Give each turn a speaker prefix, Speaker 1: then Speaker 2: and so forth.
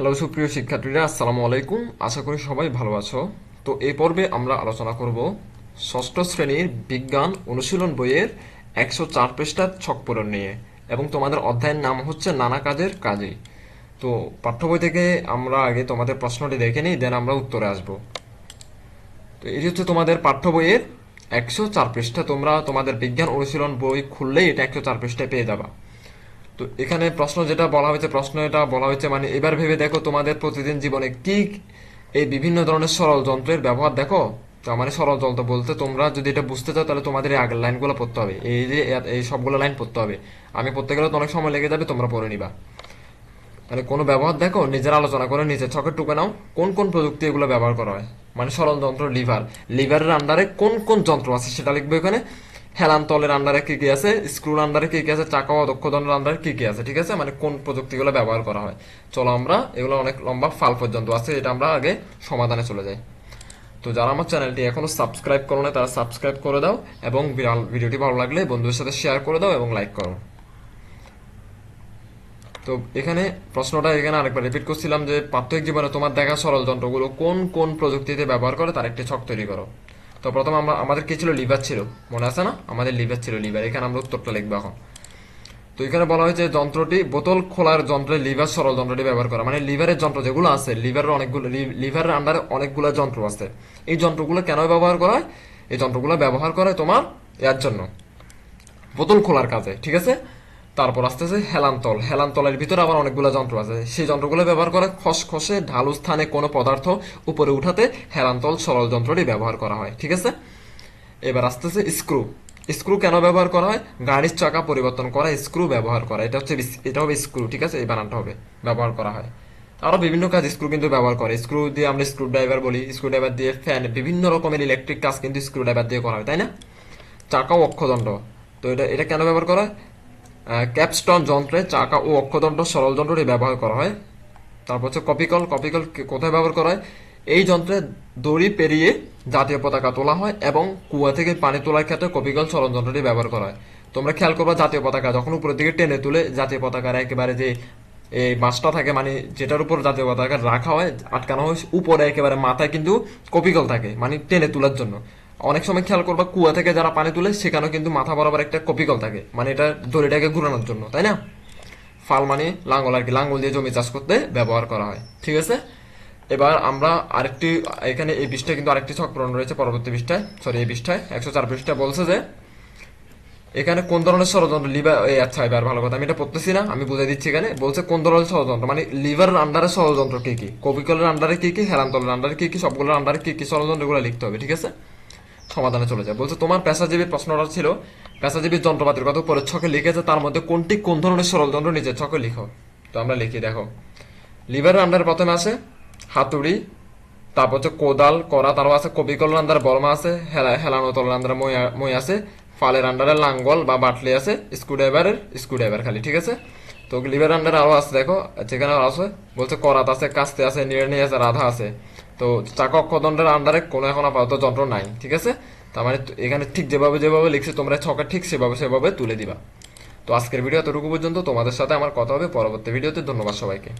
Speaker 1: Hello সুপ্রিয় শিক্ষার্থীরা, আসসালামু আলাইকুম। আশা করি সবাই ভালো আছো। তো এই পর্বে আমরা আলোচনা করব ষষ্ঠ শ্রেণির বিজ্ঞান অনুশীলন বইয়ের একশো চার পৃষ্ঠার ছক পূরণ নিয়ে এবং তোমাদের অধ্যায়ের নাম হচ্ছে নানা কাজের কাজে তো পাঠ্য বই থেকে আমরা আগে তোমাদের প্রশ্নটি দেখে নিই, দেন আমরা উত্তরে আসব। তো এটি হচ্ছে তোমাদের পাঠ্য বইয়ের একশো চার পৃষ্ঠা। তোমরা তোমাদের বিজ্ঞান অনুশীলন বই খুললেই এটা একশো চার পৃষ্ঠায় পেয়ে যাবা। তো এখানে প্রশ্ন যেটা বলা হয়েছে, প্রশ্ন এটা বলা হয়েছে মানে এবার ভেবে দেখো তোমাদের প্রতিদিন জীবনে কি এই বিভিন্ন ধরনের সরল যন্ত্রের ব্যবহার দেখো। তো মানে সরল যন্ত্র বলতে তোমরা যদি এটা বুঝতে চাও তাহলে তোমাদের এই আগের লাইনগুলো পড়তে হবে। এই যে এই সবগুলো লাইন পড়তে হবে। আমি পড়তে গেলে তো অনেক সময় লেগে যাবে, তোমরা পড়ে নিবা। মানে কোনো ব্যবহার দেখো, নিজের আলোচনা করে নিজের ছকের টুকে নাও, কোন কোন প্রযুক্তি এগুলো ব্যবহার করা হয়? মানে সরল যন্ত্র লিভার। লিভারের আন্ডারে কোন কোন যন্ত্র আছে সেটা লিখবে এখানে। হেলান তলের আন্ডারে কি কি আছে? স্ক্রুর আন্ডারে কি কি আছে? চাকা ও দক্ষ দক্ষদণ্ডের আন্ডারে কি কি আছে? ঠিক আছে? মানে কোন প্রযুক্তিগুলো ব্যবহার করা হয়? চলো আমরা এগুলো অনেক লম্বা ফাল পর্যন্ত আছে, এটা আমরা আগে সমাধানে চলে যাই। তো যারা আমার চ্যানেলটি এখনও সাবস্ক্রাইব করো না তারা সাবস্ক্রাইব করে দাও এবং ভিডিওটি ভালো লাগলে বন্ধুদের সাথে শেয়ার করে দাও এবং লাইক করো। তো এখানে প্রশ্নটা এখানে আরেকবার রিপিট করছিলাম যে প্রাত্যহিক জীবনে তোমার দেখা সরল যন্ত্রগুলো কোন কোন প্রযুক্তিতে ব্যবহার করে? তার একটি ছক তৈরি করো। তো প্রথম আমরা, আমাদের কি ছিল? লিভার ছিল। মনে আছে না? আমাদের লিভার ছিল লিভার এখানে আমরা উত্তরটা লিখব এখন। তো এখানে বলা হয়েছে যন্ত্রটি বোতল খোলার যন্ত্রে লিভার সরল যন্ত্রটি ব্যবহার করা। মানে লিভারের যন্ত্র যেগুলো আছে লিভারের অনেকগুলো লিভারের আন্ডারে অনেকগুলো যন্ত্র আছে। এই যন্ত্রগুলো কেন ব্যবহার করা হয়? এই যন্ত্রগুলো ব্যবহার করে তোমার এর জন্য। বোতল খোলার কাজে, ঠিক আছে? তারপর আসতেছে হেলান্তল। হেলান্তলের ভিতরে আবার অনেকগুলো যন্ত্র আছে। সেই যন্ত্রগুলো ব্যবহার করে খসখসে ঢালু স্থানে কোনো পদার্থ উপরে উঠাতে হেলান্তল সরল যন্ত্রটি ব্যবহার করা হয়, ঠিক আছে? এবার আসতেছে স্ক্রু। স্ক্রু কেন ব্যবহার করা হয়? গাড়ির চাকা পরিবর্তন করা স্ক্রু ব্যবহার করা। এটা হচ্ছে এটা হবে স্ক্রু, ঠিক আছে? এই বানানটা হবে, ব্যবহার করা হয়। আরও বিভিন্ন কাজ স্ক্রু কিন্তু ব্যবহার করে। স্ক্রু দিয়ে আমরা স্ক্রু ড্রাইভার বলি স্ক্রু ড্রাইভার দিয়ে ফ্যান, বিভিন্ন রকমের ইলেকট্রিক কাজ কিন্তু স্ক্রু ড্রাইভার দিয়ে করা হয়, তাই না? চাকা অক্ষদণ্ড। তো এটা এটা কেন ব্যবহার করা হয়? ক্যাপস্টন যন্ত্রে চাকা ও অক্ষদণ্ড সরল যন্ত্রটি ব্যবহার করা হয়। তারপর হচ্ছে কপিকল কপিকল কোথায় ব্যবহার করা হয়? এই যন্ত্রে দড়ি পেরিয়ে জাতীয় পতাকা তোলা হয় এবং কুয়া থেকে পানি তোলার ক্ষেত্রে কপিকল সরল যন্ত্রটি ব্যবহার করা হয়। তোমরা খেয়াল করবা, জাতীয় পতাকা যখন উপরের দিকে টেনে তুলে, জাতীয় পতাকার একেবারে যে এই মাছটা থাকে মানে যেটার উপর জাতীয় পতাকা রাখা হয়, আটকানো হয়, উপরে একেবারে মাথায় কিন্তু কপিকল থাকে মানে টেনে তোলার জন্য। অনেক সময় খেয়াল করবা, কুয়া থেকে যারা পানি তুলে, সেখানেও কিন্তু মাথা বরাবর একটা কপিকল থাকে। মানে এটা দড়িটাকে ঘুরানোর জন্য, তাই না? ফাল মানে লাঙ্গল আর কি, লাঙ্গল দিয়ে জমি চাষ করতে ব্যবহার করা হয়, ঠিক আছে? এবার আমরা আরেকটি, এখানে এই পৃষ্ঠায় কিন্তু আরেকটি ছক পূরণ রয়েছে পরবর্তী পৃষ্ঠায় সরি এই পৃষ্ঠায় একশো চার পৃষ্ঠায় বলছে যে, এখানে কোন ধরনের ষড়যন্ত্র, লিভার এই আচ্ছা এবার ভালো কথা, আমি এটা পড়তেছি না, আমি বুঝাই দিচ্ছি এখানে, বলছে কোন ধরনের ষড়যন্ত্র মানে লিভারের আন্ডারে ষড়যন্ত্র কি কি কবিকলের আন্ডারে কি কি হেরান্তলের আন্ডারে কি কি, সবগুলোর আন্ডারে কি কি ষড়যন্ত্রগুলো লিখতে হবে, ঠিক আছে? সমাধানে চলে যায়। বলছে, তোমার পেশাজীবীর প্রশ্নটা ছিল পেশাজীবীর যন্ত্রপাতির কথা উপরের ছকে লিখেছে তার মধ্যে কোনটি, কোন ধরনের সরল যন্ত্র নিজের ছকে লিখো। তো আমরা লিখি, দেখো লিভারের আন্ডার প্রথমে আছে হাতুড়ি, তারপর হচ্ছে কোদাল করা তারপর আছে কবিকলের আন্ডারে বর্মা আছে, হেলা, হেলানো তলের আন্ডারে মই আছে ফালের আন্ডারে লাঙ্গল বা বাটলি আছে, স্ক্রুড্রাইভারের স্ক্রুড্রাইভার খালি, ঠিক আছে? তো লিভার আন্ডারে আরও আছে, দেখো, যেখানে আরও আছে, বলছে করাত আছে, কাস্তে আছে নির্ণয় আছে, রাধা আছে। তো চাকা অক্ষদণ্ডের আন্ডারে কোনো এখন আপাতত যন্ত্র নাই, ঠিক আছে? তার মানে এখানে ঠিক যেভাবে যেভাবে লিখছে, তোমরা ছকে ঠিক সেভাবে সেভাবে তুলে দিবা। তো আজকের ভিডিও এতটুকু পর্যন্ত। তোমাদের সাথে আমার কথা হবে। পরবর্তী ভিডিওতে। ধন্যবাদ সবাইকে।